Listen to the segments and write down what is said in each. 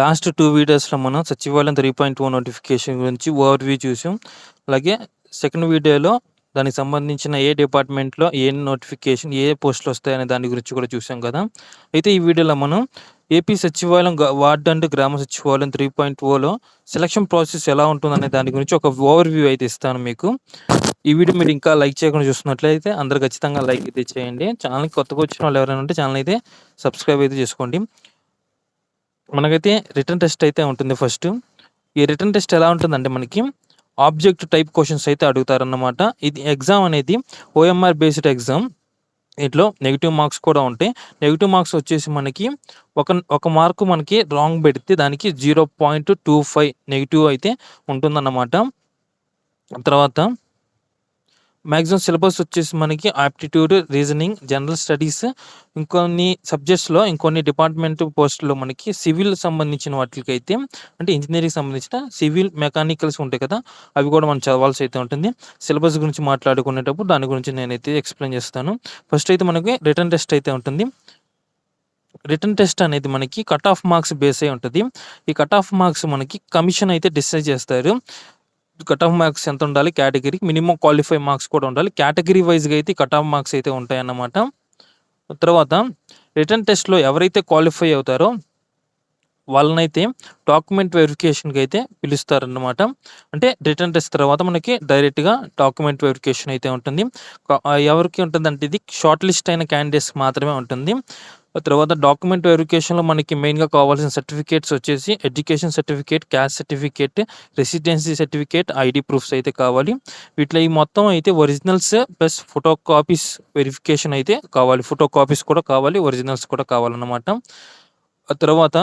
Last two వీడియోస్లో మనం Sachivalayam three point o notification గురించి ఓవర్ వ్యూ చూసాం. అలాగే సెకండ్ వీడియోలో దానికి సంబంధించిన ఏ డిపార్ట్మెంట్లో ఏ నోటిఫికేషన్ ఏ పోస్టులు వస్తాయనే దాని గురించి కూడా చూసాం కదా. అయితే ఈ వీడియోలో మనం ఏపీ సచివాలయం ward and Grama Sachivalayam three point Ola selection process ఎలా ఉంటుందనే దాని గురించి ఒక ఓవర్ వ్యూ అయితే ఇస్తాను మీకు. ఈ వీడియో మీరు ఇంకా లైక్ చేయకుండా చూస్తున్నట్లయితే అందరు ఖచ్చితంగా లైక్ అయితే చేయండి. ఛానల్కి కొత్తగా వచ్చిన వాళ్ళు ఎవరైనా ఉంటే ఛానల్ అయితే సబ్స్క్రైబ్ అయితే చేసుకోండి. మనకైతే రిటర్న్ టెస్ట్ అయితే ఉంటుంది ఫస్ట్ ఈ రిటర్న్ టెస్ట్ ఎలా ఉంటుందంటే మనకి ఆబ్జెక్ట్ టైప్ క్వశ్చన్స్ అయితే అడుగుతారన్నమాట. ఇది ఎగ్జామ్ అనేది ఓఎంఆర్ బేస్డ్ ఎగ్జామ్ ఇట్లో నెగిటివ్ మార్క్స్ కూడా ఉంటాయి. నెగిటివ్ మార్క్స్ వచ్చేసి మనకి ఒక ఒక మార్కు మనకి రాంగ్ పెడితే దానికి zero point two five negative అయితే ఉంటుందన్నమాట. తర్వాత మ్యాక్సిమం సిలబస్ వచ్చేసి మనకి ఆప్టిట్యూడ్ రీజనింగ్ జనరల్ స్టడీస్ ఇంకొన్ని సబ్జెక్ట్స్లో ఇంకొన్ని డిపార్ట్మెంట్ పోస్టులో మనకి సివిల్ సంబంధించిన వాటికి అయితే అంటే ఇంజనీరింగ్ సంబంధించిన సివిల్ మెకానికల్స్ ఉంటాయి కదా అవి కూడా మనం చదవాల్సి అయితే ఉంటుంది. సిలబస్ గురించి మాట్లాడుకునేటప్పుడు దాని గురించి నేనైతే ఎక్స్ప్లెయిన్ చేస్తాను. ఫస్ట్ అయితే మనకి రిటర్న్ టెస్ట్ అయితే ఉంటుంది. రిటర్న్ టెస్ట్ అనేది మనకి కట్ ఆఫ్ మార్క్స్ బేస్ అయి ఉంటుంది. ఈ కట్ ఆఫ్ మార్క్స్ మనకి కమిషన్ అయితే డిసైడ్ చేస్తారు. కట్ ఆఫ్ మార్క్స్ ఎంత ఉండాలి? కేటగిరీ మినిమం క్వాలిఫై మార్క్స్ కూడా ఉండాలి. కేటగిరీ వైజ్గా అయితే కట్ ఆఫ్ మార్క్స్ అయితే ఉంటాయన్నమాట. తర్వాత రిటర్న్ టెస్ట్లో ఎవరైతే క్వాలిఫై అవుతారో వాళ్ళనైతే డాక్యుమెంట్ వెరిఫికేషన్కి అయితే పిలుస్తారన్నమాట. అంటే రిటర్న్ టెస్ట్ తర్వాత మనకి డైరెక్ట్గా డాక్యుమెంట్ వెరిఫికేషన్ అయితే ఉంటుంది. ఎవరికి ఉంటుంది అంటే ఇది షార్ట్ లిస్ట్ అయిన క్యాండిడేట్స్ మాత్రమే ఉంటుంది. తర్వాత డాక్యుమెంట్ వెరిఫికేషన్లో మనకి మెయిన్గా కావాల్సిన సర్టిఫికేట్స్ వచ్చేసి education certificate caste certificate residency certificate ID proofs అయితే కావాలి. వీటిలో ఈ మొత్తం అయితే originals plus photo copies verification అయితే కావాలి. ఫోటో కాపీస్ కూడా కావాలి ఒరిజినల్స్ కూడా కావాలన్నమాట. తర్వాత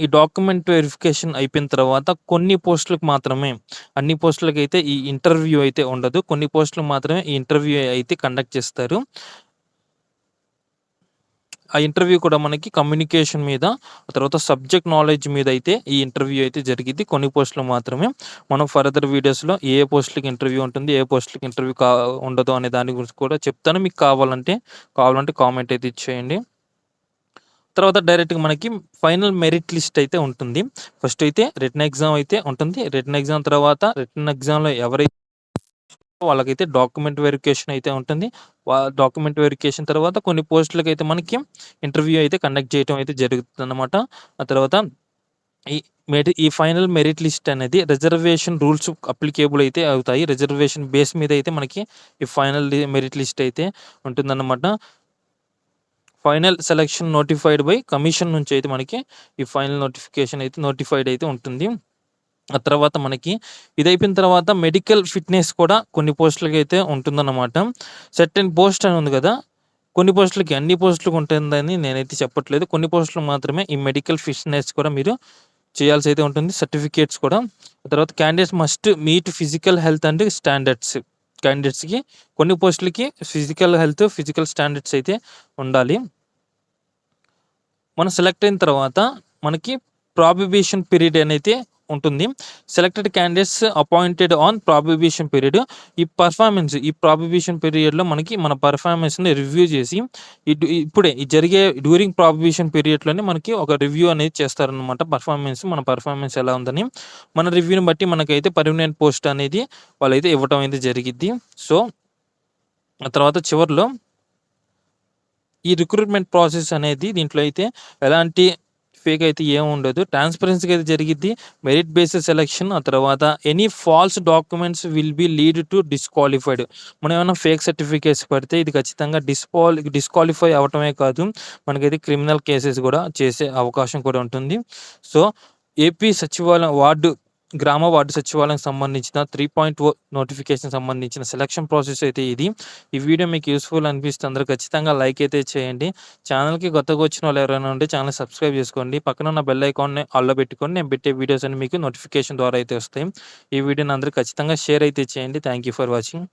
ఈ డాక్యుమెంట్ వెరిఫికేషన్ అయిపోయిన తర్వాత కొన్ని పోస్టులకు మాత్రమే అన్ని పోస్టులకు అయితే ఈ ఇంటర్వ్యూ అయితే ఉండదు. కొన్ని పోస్టులకు మాత్రమే ఈ ఇంటర్వ్యూ అయితే కండక్ట్ చేస్తారు. ఆ ఇంటర్వ్యూ కూడా మనకి కమ్యూనికేషన్ మీద తర్వాత సబ్జెక్ట్ నాలెడ్జ్ మీద అయితే ఈ ఇంటర్వ్యూ అయితే జరిగింది కొన్ని పోస్టులు మాత్రమే. మనం ఫర్దర్ వీడియోస్లో ఏ పోస్టులకి ఇంటర్వ్యూ ఉంటుంది ఏ పోస్టులకి ఇంటర్వ్యూ కా ఉండదు అనే దాని గురించి కూడా చెప్తాను. మీకు కావాలంటే కావాలంటే కామెంట్ అయితే ఇచ్చేయండి. తర్వాత డైరెక్ట్గా మనకి ఫైనల్ మెరిట్ లిస్ట్ అయితే ఉంటుంది. ఫస్ట్ అయితే రిటర్న్ ఎగ్జామ్ అయితే ఉంటుంది. రిటర్న్ ఎగ్జామ్ తర్వాత రిటర్న్ ఎగ్జామ్లో ఎవరైతే వాళ్ళకైతే డాక్యుమెంట్ వెరిఫికేషన్ అయితే ఉంటుంది. డాక్యుమెంట్ వెరిఫికేషన్ తర్వాత కొన్ని పోస్టులకు అయితే మనకి ఇంటర్వ్యూ అయితే కండక్ట్ చేయడం అయితే జరుగుతుంది అనమాట ఆ తర్వాత ఈ మెరి ఈ ఫైనల్ మెరిట్ లిస్ట్ అనేది రిజర్వేషన్ రూల్స్ అప్లికేబుల్ అయితే అవుతాయి. రిజర్వేషన్ బేస్ మీద అయితే మనకి ఈ ఫైనల్ మెరిట్ లిస్ట్ అయితే ఉంటుందన్నమాట. Final selection notified by commission నుంచి అయితే మనకి ఈ ఫైనల్ నోటిఫికేషన్ అయితే నోటిఫైడ్ అయితే ఉంటుంది. ఆ తర్వాత మనకి ఇది అయిపోయిన తర్వాత మెడికల్ ఫిట్నెస్ కూడా కొన్ని పోస్టులకి అయితే ఉంటుందన్నమాట. సెర్టెన్ పోస్ట్ అని ఉంది కదా కొన్ని పోస్టులకి అన్ని పోస్టులకు ఉంటుందని నేనైతే చెప్పట్లేదు. కొన్ని పోస్టులు మాత్రమే ఈ మెడికల్ ఫిట్నెస్ కూడా మీరు చేయాల్సి అయితే ఉంటుంది. సర్టిఫికేట్స్ కూడా. తర్వాత candidates must meet physical health and standards. క్యాండిడేట్స్కి కొన్ని పోస్టులకి ఫిజికల్ హెల్త్ ఫిజికల్ స్టాండర్డ్స్ అయితే ఉండాలి. మనం సెలెక్ట్ అయిన తర్వాత మనకి ప్రాబిబేషన్ పీరియడ్ అనేది ఉంటుంది. Selected candidates appointed on probation period ఈ పర్ఫార్మెన్స్ ఈ ప్రాబిబిషన్ పీరియడ్లో మనకి మన పర్ఫార్మెన్స్ని రివ్యూ చేసి ఇప్పుడే జరిగే డ్యూరింగ్ ప్రాబిబిషన్ పీరియడ్లోనే మనకి ఒక రివ్యూ అనేది చేస్తారనమాట పర్ఫార్మెన్స్ మన పర్ఫార్మెన్స్ ఎలా ఉందని. మన రివ్యూని బట్టి మనకైతే పర్మనెంట్ పోస్ట్ అనేది వాళ్ళైతే ఇవ్వటం అయితే జరిగిద్ది. సో ఆ తర్వాత చివరిలో ఈ రిక్రూట్మెంట్ ప్రాసెస్ అనేది దీంట్లో అయితే ఎలాంటి ఫేక్ అయితే ఏం ఉండదు. ట్రాన్స్పరెన్సీగా అయితే జరిగింది మెరిట్ బేస్డ్ సెలెక్షన్ ఆ తర్వాత any false documents will be lead to disqualified మనం ఏమైనా ఫేక్ సర్టిఫికేట్స్ పడితే ఇది ఖచ్చితంగా డిస్క్వాలి డిస్క్వాలిఫై అవటమే కాదు. మనకైతే క్రిమినల్ కేసెస్ కూడా చేసే అవకాశం కూడా ఉంటుంది. So AP Sachivalayam ward Grama ward Sachivalayam సంబంధించిన త్రీ పాయింట్ ఓ నోటిఫికేషన్ సంబంధించిన సెలక్షన్ ప్రాసెస్ అయితే ఇది. ఈ వీడియో మీకు యూస్ఫుల్ అనిపిస్తే అందరూ ఖచ్చితంగా లైక్ అయితే చేయండి. ఛానల్కి కొత్తగా వచ్చిన వాళ్ళు ఎవరైనా ఉంటే ఛానల్ సబ్స్క్రైబ్ చేసుకోండి. పక్కన ఉన్న బెల్ ఐకాన్ని ఆల్లో పెట్టుకొని నేను పెట్టే వీడియోస్ అన్ని మీకు నోటిఫికేషన్ ద్వారా అయితే వస్తాయి. ఈ వీడియోని అందరూ ఖచ్చితంగా షేర్ అయితే చేయండి. Thank you for watching